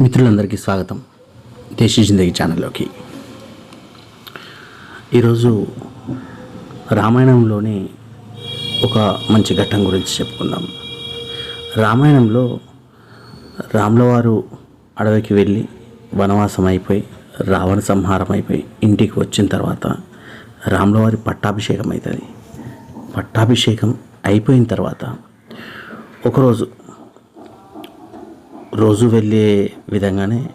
మిత్రులందరికీ స్వాగతం దేశీ జిందగీ ఛానల్లోకి. ఈరోజు రామాయణంలోని ఒక మంచి ఘట్టం గురించి చెప్పుకుందాం. రామాయణంలో రాములవారు అడవికి వెళ్ళి వనవాసం అయిపోయి రావణ సంహారం అయిపోయి ఇంటికి వచ్చిన తర్వాత రాములవారి పట్టాభిషేకం అవుతుంది పట్టాభిషేకం అయిపోయిన తర్వాత ఒకరోజు రోజు వెళ్ళే విధంగానే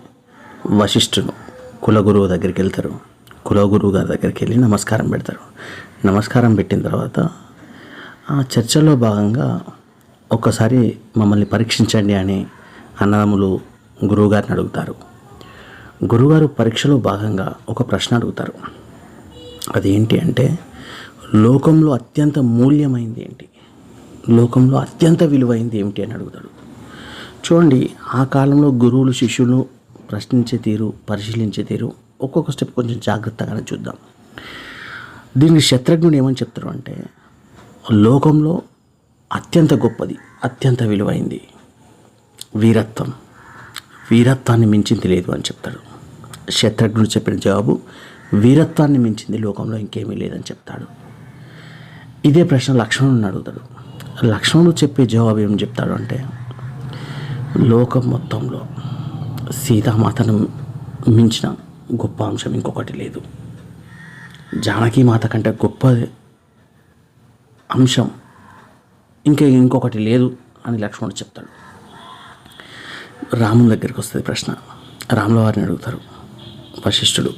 వశిష్ఠుడు కులగురువు దగ్గరికి వెళ్తారు. కులగురువు గారి దగ్గరికి వెళ్ళి నమస్కారం పెడతారు. నమస్కారం పెట్టిన తర్వాత ఆ చర్చలో భాగంగా ఒక్కసారి మమ్మల్ని పరీక్షించండి అని అన్నదమ్ములు గురువుగారిని అడుగుతారు. గురుగారు పరీక్షలో భాగంగా ఒక ప్రశ్న అడుగుతారు. అదేంటి అంటే లోకంలో అత్యంత మూల్యమైంది ఏంటి? లోకంలో అత్యంత విలువైంది ఏమిటి అని అడుగుతాడు. చూడండి ఆ కాలంలో గురువులు శిష్యులు ప్రశ్నించే తీరు పరిశీలించే తీరు ఒక్కొక్క స్టెప్ కొంచెం జాగ్రత్తగానే చూద్దాం. దీనికి శత్రుఘ్నుడు ఏమని చెప్తారు అంటే లోకంలో అత్యంత గొప్పది అత్యంత విలువైంది వీరత్వం. వీరత్వాన్ని మించింది లేదు అని చెప్తాడు. శత్రుఘ్నుడు చెప్పిన జవాబు వీరత్వాన్ని మించింది లోకంలో ఇంకేమీ లేదని చెప్తాడు. ఇదే ప్రశ్న లక్ష్మణుని అడుగుతాడు. లక్ష్మణుడు చెప్పే జవాబు ఏం చెప్తాడు అంటే లోకం మొత్తంలో సీతామాతను మించిన గొప్ప అంశం ఇంకొకటి లేదు. జానకి మాత కంటే గొప్ప అంశం ఇంకా ఇంకొకటి లేదు అని లక్ష్మణుడు చెప్తాడు. రాముని దగ్గరికి వస్తుంది ప్రశ్న. రాముల వారిని అడుగుతారు వశిష్ఠుడు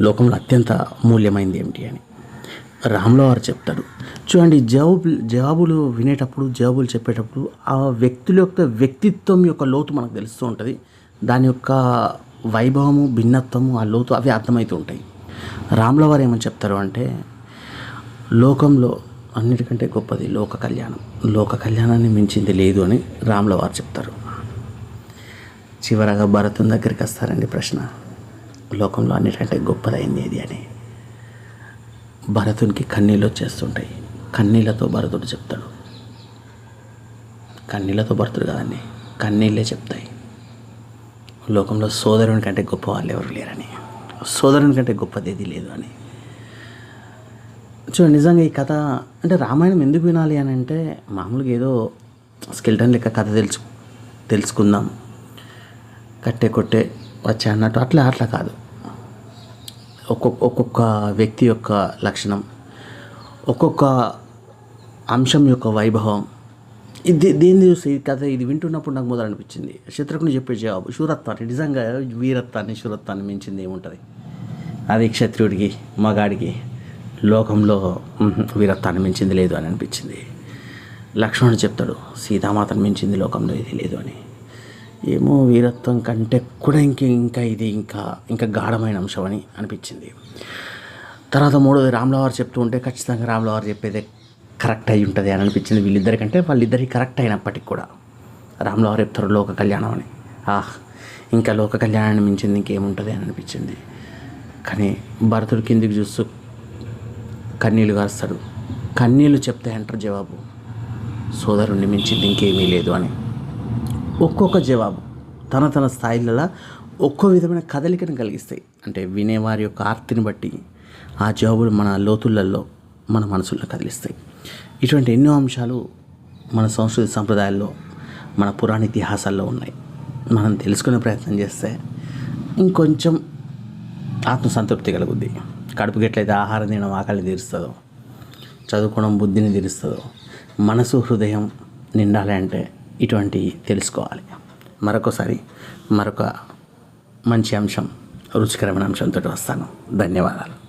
లోకంలో అత్యంత మూల్యమైంది ఏమిటి? అని. రాముల వారు చెప్తాడు. చూడండి జవాబు జవాబులు వినేటప్పుడు జవాబులు చెప్పేటప్పుడు ఆ వ్యక్తుల యొక్క వ్యక్తిత్వం యొక్క లోతు మనకు తెలుస్తూ ఉంటుంది. దాని యొక్క వైభవము భిన్నత్వము ఆ లోతు అవి అర్థమవుతూ ఉంటాయి. రాముల వారు ఏమని చెప్తారు అంటే లోకంలో అన్నిటికంటే గొప్పది లోక కళ్యాణం. లోక కళ్యాణాన్ని మించింది లేదు అని రాముల వారు చెప్తారు. చివరగా భరతుని దగ్గరికి వస్తారండి ప్రశ్న. లోకంలో అన్నిటికంటే గొప్పదైంది ఏది అని. భరతునికి కన్నీళ్ళు వచ్చేస్తుంటాయి. కన్నీళ్ళతో భరతుడు చెప్తాడు. కన్నీళ్ళతో భరతుడు కదండి కన్నీళ్ళే చెప్తాయి. లోకంలో సోదరుని కంటే గొప్ప వాళ్ళు ఎవరు లేరని. సోదరుని కంటే గొప్పది ఏది లేదు అని. చూడండి నిజంగా ఈ కథ అంటే రామాయణం ఎందుకు వినాలి అని అంటే మామూలుగా ఏదో స్కెల్టన్ లెక్క కథ తెలుసు తెలుసుకుందాం. కట్టే కొట్టే వచ్చే అన్నట్టు అట్లా అట్లా కాదు. ఒక్కొక్క ఒక్కొక్క వ్యక్తి యొక్క లక్షణం ఒక్కొక్క అంశం యొక్క వైభవం. ఇది దీన్ని చూసి కథ ఇది వింటున్నప్పుడు నాకు మొదలు అనిపించింది శత్రుఘ్ని చెప్పే జవాబు శూరత్వాన్ని నిజంగా వీరత్వాన్ని శూరత్వాన్ని మించింది ఏముంటుంది? అది క్షత్రియుడికి మగాడికి లోకంలో వీరత్వాన్ని మించింది లేదు అని అనిపించింది. లక్ష్మణుడు చెప్తాడు సీతామాతను మించింది లోకంలో ఇది లేదు అని. ఏమో వీరత్వం కంటే కూడా ఇంక ఇంకా ఇది ఇంకా ఇంకా గాఢమైన అంశం అని అనిపించింది. తర్వాత మూడోది రామ్లవారు చెప్తూ ఉంటే ఖచ్చితంగా రామ్లవారు చెప్పేదే కరెక్ట్ అయి ఉంటుంది అని అనిపించింది వీళ్ళిద్దరికంటే వాళ్ళిద్దరికి కరెక్ట్ అయినప్పటికి కూడా. రామ్లవారు చెప్తారు లోక కళ్యాణం అని. ఆహ్ ఇంకా లోక కళ్యాణాన్ని మించింది ఇంకేముంటుంది అని అనిపించింది. కానీ భరతుడు కిందికి చూస్తూ కన్నీళ్ళు కాస్తాడు కన్నీళ్ళు చెప్తే అంటారు జవాబు. సోదరుణ్ణి మించింది ఇంకేమీ లేదు అని. ఒక్కొక్క జవాబు తన తన స్థాయిలలో ఒక్కో విధమైన కదలికను కలిగిస్తాయి. అంటే వినేవారి యొక్క ఆర్తిని బట్టి ఆ జవాబులు మన లోతులలో మన మనసుల్లో కదిలిస్తాయి. ఇటువంటి ఎన్నో అంశాలు మన సంస్కృతి సంప్రదాయాల్లో మన పురాణ ఇతిహాసాల్లో ఉన్నాయి. మనం తెలుసుకునే ప్రయత్నం చేస్తే ఇంకొంచెం ఆత్మసంతృప్తి కలుగుద్ది. కడుపుకి ఎట్లయితే ఆహారం తినడం ఆకలిని తీరుస్తుందో చదువుకోవడం బుద్ధిని తీరుస్తుందో మనసు హృదయం నిండాలి అంటే ఇటువంటివి తెలుసుకోవాలి. మరొకసారి మరొక మంచి అంశం రుచికరమైన అంశంతో వస్తాను. ధన్యవాదాలు.